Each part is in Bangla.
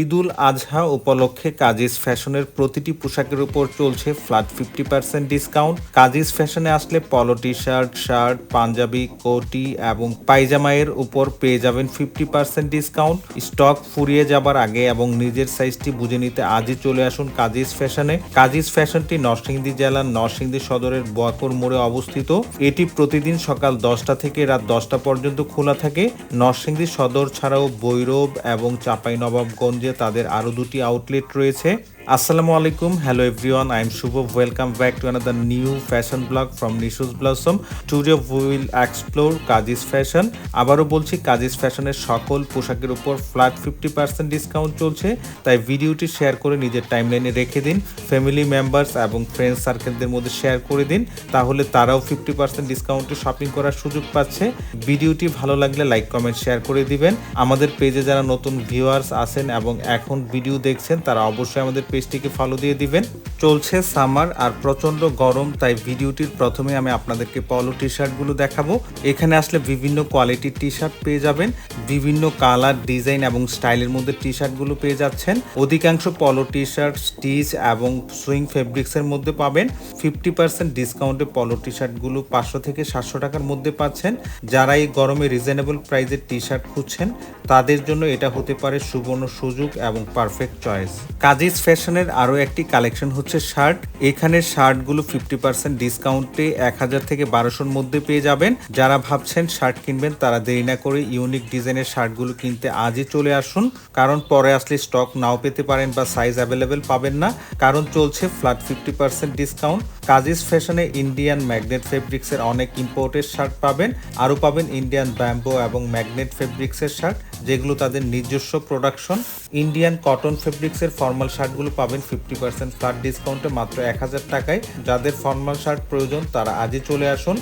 ঈদুল আজহা উপলক্ষে কাজিজ ফ্যাশনের প্রতিটি পোশাকের উপর চলছে flat fifty percent discount. Kazi's ফ্যাশনে আসলে পলো টি শার্ট শার্ট পাঞ্জাবি, কোটি এবং পায়জামায়ের উপর পেয়ে যাবেন ফিফটি পার্সেন্ট ডিসকাউন্ট। স্টক ফুরিয়ে যাবার আগে এবং নিজের সাইজটি বুঝে নিতে আজই চলে আসুন কাজিজ ফ্যাশনে। কাজিজ ফ্যাশনটি নরসিংদী জেলার নরসিংদী সদরের বোয়াকর মোড়ে অবস্থিত। এটি প্রতিদিন সকাল দশটা থেকে রাত দশটা পর্যন্ত খোলা থাকে। নরসিংদী সদর ছাড়াও বৈরব এবং চাঁপাইনবাবগঞ্জে তাদের আরও দুটি আউটলেট রয়েছে। আসসালামু আলাইকুম hello everyone I am Shuvo welcome back to another new fashion blog from Nishu's blossom today will explore Kazi's fashion আবারও বলছি কাজিজ ফ্যাশনের সকল পোশাকের উপর ফ্ল্যাট ফিফটি পার্সেন্ট ডিসকাউন্ট চলছে। তাই ভিডিওটি শেয়ার করে নিজের টাইমলাইনে রেখে দিন। ফ্যামিলি মেম্বার্স এবং ফ্রেন্ড সার্কেলদের মধ্যে শেয়ার করে দিন। তাহলে তারাও ফিফটি পার্সেন্ট ডিসকাউন্টে শপিং করার সুযোগ পাচ্ছে। ভিডিওটি ভালো লাগলে লাইক কমেন্ট শেয়ার করে দিবেন। আমাদের পেজে যারা নতুন ভিউয়ার্স আছেন এবং এখন ভিডিও দেখছেন, তারা অবশ্যই আমাদের পেজটিকে ফলো দিয়ে দিবেন। চলছে সামার আর প্রচণ্ড গরম, তাই ভিডিওটির প্রথমে আমি আপনাদেরকে পলো টি শার্টগুলো দেখাবো। এখানে আসলে বিভিন্ন কোয়ালিটির টি শার্ট পেয়ে যাবেন, বিভিন্ন কালার ডিজাইন এবং স্টাইলের মধ্যে টি শার্টগুলো পেয়ে যাচ্ছেন। অধিকাংশ পলো টি শার্ট স্টিচ এবং সুইং ফেব্রিক্সের মধ্যে পাবেন। ফিফটি পার্সেন্ট ডিসকাউন্টে পলো টি শার্টগুলো পাঁচশো থেকে সাতশো টাকার মধ্যে পাচ্ছেন। যারা এই গরমে রিজনেবল প্রাইসের টি শার্ট খুঁজছেন, তাদের জন্য এটা হতে পারে সুবর্ণ সুযোগ এবং পারফেক্ট চয়েস কাজিজ ফ্যাশনের আরও একটি কালেকশন হচ্ছে শার্ট। এখানে শার্টগুলো ফিফটি পার্সেন্ট ডিসকাউন্টে এক হাজার থেকে বারোশোর মধ্যে পেয়ে যাবেন। যারা ভাবছেন শার্ট কিনবেন, তারা দেরি না করে ইউনিক ডিজাইনের শার্টগুলো কিনতে আজই চলে আসুন। কারণ পরে আসলে স্টক নাও পেতে পারেন বা সাইজ অ্যাভেলেবেল পাবেন না। কারণ চলছে flat fifty percent discount Kazi's ফ্যাশনে ইন্ডিয়ান ম্যাগনেট ফেব্রিক্সের অনেক ইম্পোর্টেড শার্ট পাবেন। আরও পাবেন ইন্ডিয়ান ব্যাম্বো এবং ম্যাগনেট ফেব্রিক্সের শার্ট, যেগুলো তাদের নিজস্ব প্রোডাকশন। ইন্ডিয়ান কটন ফেব্রিক্সের ফর্মাল শার্টগুলো পাবেন ফিফটি পার্সেন্ট ফ্ল্যাট ডিসকাউন্টে মাত্র এক হাজার টাকায়। যাদের ফর্মাল শার্ট প্রয়োজন, তারা আজই চলে আসুন।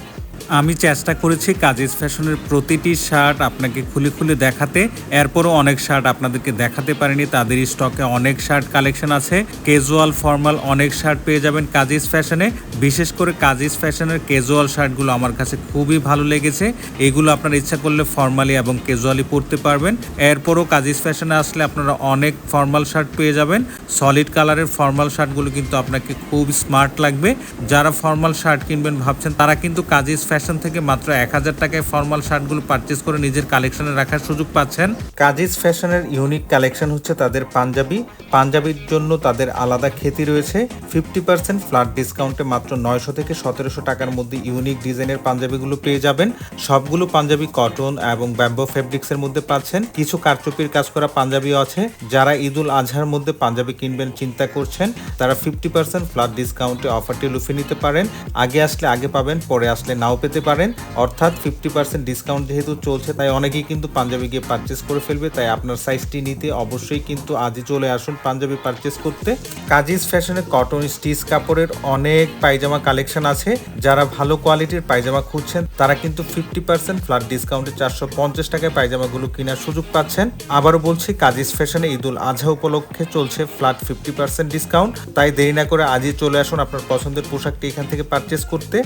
আমি চেষ্টা করেছি কাজিজ ফ্যাশনের প্রতিটি শার্ট আপনাকে খুলে খুলে দেখাতে। এরপরও অনেক শার্ট আপনাদেরকে দেখাতে পারিনি। তাদের স্টকে অনেক শার্ট কালেকশন আছে। ক্যাজুয়াল, ফর্মাল অনেক শার্ট পেয়ে যাবেন কাজিজ ফ্যাশনে। বিশেষ করে কাজিজ ফ্যাশনের ক্যাজুয়াল শার্টগুলো আমার কাছে খুবই ভালো লেগেছে। এগুলো আপনার ইচ্ছা করলে ফর্মালি এবং ক্যাজুয়ালি পরতে পারবেন। এরপরও কাজিজ ফ্যাশনে আসলে আপনারা অনেক ফর্মাল শার্ট পেয়ে যাবেন। সলিড কালারের ফর্মাল শার্টগুলো কিন্তু আপনাকে খুব স্মার্ট লাগবে। যারা ফর্মাল শার্ট কিনবেন ভাবছেন, তারা কিন্তু কাজিজ ফ্যাশন থেকে মাত্র এক হাজার টাকায় ফর্মাল শার্টগুলো পারচেস করে নিজের কালেকশনে রাখার সুযোগ পাচ্ছেন। কাজিজ ফ্যাশনের ইউনিক কালেকশন হচ্ছে তাদের পাঞ্জাবি। পাঞ্জাবির জন্য তাদের আলাদা খ্যাতি রয়েছে। ফিফটি পার্সেন্ট ফ্ল্যাট ডিসকাউন্টে মাত্র নয়শো থেকে সতেরোশো টাকার মধ্যে ইউনিক ডিজাইনের পাঞ্জাবিগুলো পেয়ে যাবেন। সবগুলো পাঞ্জাবি কটন এবং ব্যাম্বো ফেব্রিক্সের মধ্যে পাচ্ছেন। কিছু কারচুপির কাজ করা পাঞ্জাবিও আছে। যারা ঈদুল আজহার মধ্যে পাঞ্জাবি কিনবেন, চিন্তা করছেন, তারা ফিফটি পার্সেন্ট ফ্ল্যাট ডিসকাউন্টে অফারটি লুফে নিতে পারেন। আগে আসলে আগে পাবেন, পরে আসলে নাও পেতে পারেন। অর্থাৎ ফিফটি পার্সেন্ট ডিসকাউন্ট যেহেতু চলছে, তাই অনেকেই কিন্তু পাঞ্জাবি গিয়ে পারচেস করে ফেলবে। তাই আপনার সাইজটি নিতে অবশ্যই কিন্তু আজই চলে আসুন পাঞ্জাবি পারচেস করতে। কাজিজ ফ্যাশনে কটন স্টিচ কাপড়ের অনেক পায়জামা কালেকশন আছে। যারা ভালো কোয়ালিটির পায়জামা খুঁজছেন, তারা কিন্তু ফিফটি পার্সেন্ট ফ্ল্যাট ডিসকাউন্টে চারশো পঞ্চাশ টাকায় পায়জামাগুলো কেনার সুযোগ পাচ্ছেন। আবারও বলছি, কাজিজ ফ্যাশনে ঈদুল আজহা উপলক্ষে চলছে ফ্ল্যাট ফিফটি পার্সেন্ট ডিসকাউন্ট তাই দেরি না করে আজই চলে আসুন আপনার পছন্দের পোশাকটি এখান থেকে পারচেস করতে।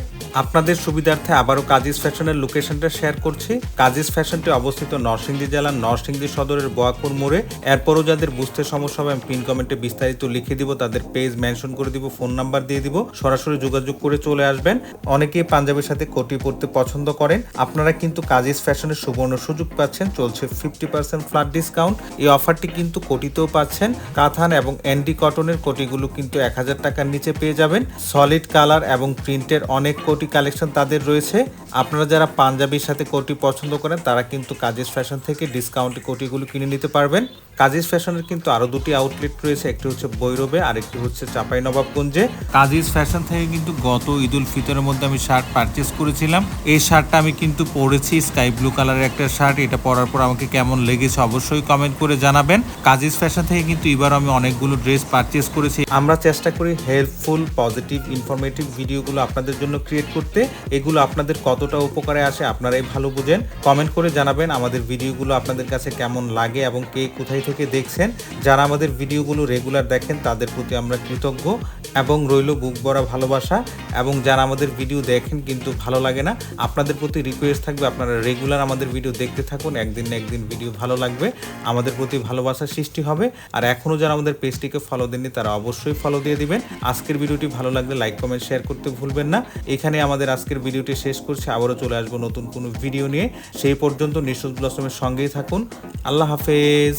আপনাদের সুবিধার্থে আবারও কাজিজ ফ্যাশনের লোকেশনটা শেয়ার করছি। কাজিজ ফ্যাশনটি অবস্থিত নরসিংদী জেলার নরসিংদী সদরের বোয়াকুর মোড়ে। এরপরও যাদের বুঝতে সমস্যা হবে, আমি পিন কমেন্টে বিস্তারিত লিখে দিব, তাদের পেজ মেনশন করে দিব ফোন নাম্বার দিয়ে দিব, সরাসরি যোগাযোগ করে চলে আসবেন। অনেকেই পাঞ্জাবের সাথে কোটি পরতে পছন্দ করেন। আপনারা কিন্তু কাজিজ ফ্যাশনের সুবর্ণ সুযোগ পাচ্ছেন, চলছে ফিফটি পার্সেন্ট ফ্ল্যাট ডিসকাউন্ট এই অফারটি কিন্তু কোটিতেও পাচ্ছেন। কাথান এবং অ্যান্ডি কটনের কোটিগুলো কিন্তু এক হাজার টাকার নিচে পেয়ে যাবেন। সলিড কালার এবং প্রিন্টের অনেক কোটি কালেকশন তাদের রয়েছে আপনারা যারা পাঞ্জাবির সাথে কোটি পছন্দ করেন, তারা কিন্তু কাজের ফ্যাশন থেকে ডিসকাউন্টে কোটিগুলো কিনে নিতে পারবেন। কাজিজ ফ্যাশনের কিন্তু আরও দুটি আউটলেট রয়েছে, একটি হচ্ছে বৈরবে আর একটি হচ্ছে চাপাই নবাবগঞ্জে কাজিজ ফ্যাশন থেকে কিন্তু গত ঈদ উল ফিতরের মধ্যে আমি শার্ট পারচেস করেছিলাম। এই শার্টটা আমি কিন্তু পরেছি স্কাই ব্লু কালারের একটা শার্ট এটা পরার পর আমাকে কেমন লেগেছে অবশ্যই কমেন্ট করে জানাবেন। কাজিজ ফ্যাশন থেকে কিন্তু এবার আমি অনেকগুলো ড্রেস পারচেস করেছি। আমরা চেষ্টা করি হেল্পফুল পজিটিভ ইনফরমেটিভ ভিডিওগুলো আপনাদের জন্য ক্রিয়েট করতে। এগুলো আপনাদের কতটা উপকারে আসে আপনারাই ভালো বুঝেন। কমেন্ট করে জানাবেন আমাদের ভিডিওগুলো আপনাদের কাছে কেমন লাগে এবং কে কোথায় থেকে দেখছেন। যারা আমাদের ভিডিওগুলো রেগুলার দেখেন, তাদের প্রতি আমরা কৃতজ্ঞ এবং রইল বুক ভরা ভালোবাসা এবং যারা আমাদের ভিডিও দেখেন কিন্তু ভালো লাগে না, আপনাদের প্রতি রিকোয়েস্ট থাকবে, আপনারা রেগুলার আমাদের ভিডিও দেখতে থাকুন, একদিন না একদিন ভিডিও ভালো লাগবে, আমাদের প্রতি ভালোবাসা সৃষ্টি হবে। আর এখনও যারা আমাদের পেজটিকে ফলো দেননি, তারা অবশ্যই ফলো দিয়ে দিবেন। আজকের ভিডিওটি ভালো লাগলে লাইক কমেন্ট শেয়ার করতে ভুলবেন না। এখানে আমাদের আজকের ভিডিওটি শেষ করছি, আবারও চলে আসব নতুন কোনো ভিডিও নিয়ে। সেই পর্যন্ত নিঃশ্বাস ব্লসমের সঙ্গেই থাকুন। আল্লাহ হাফেজ।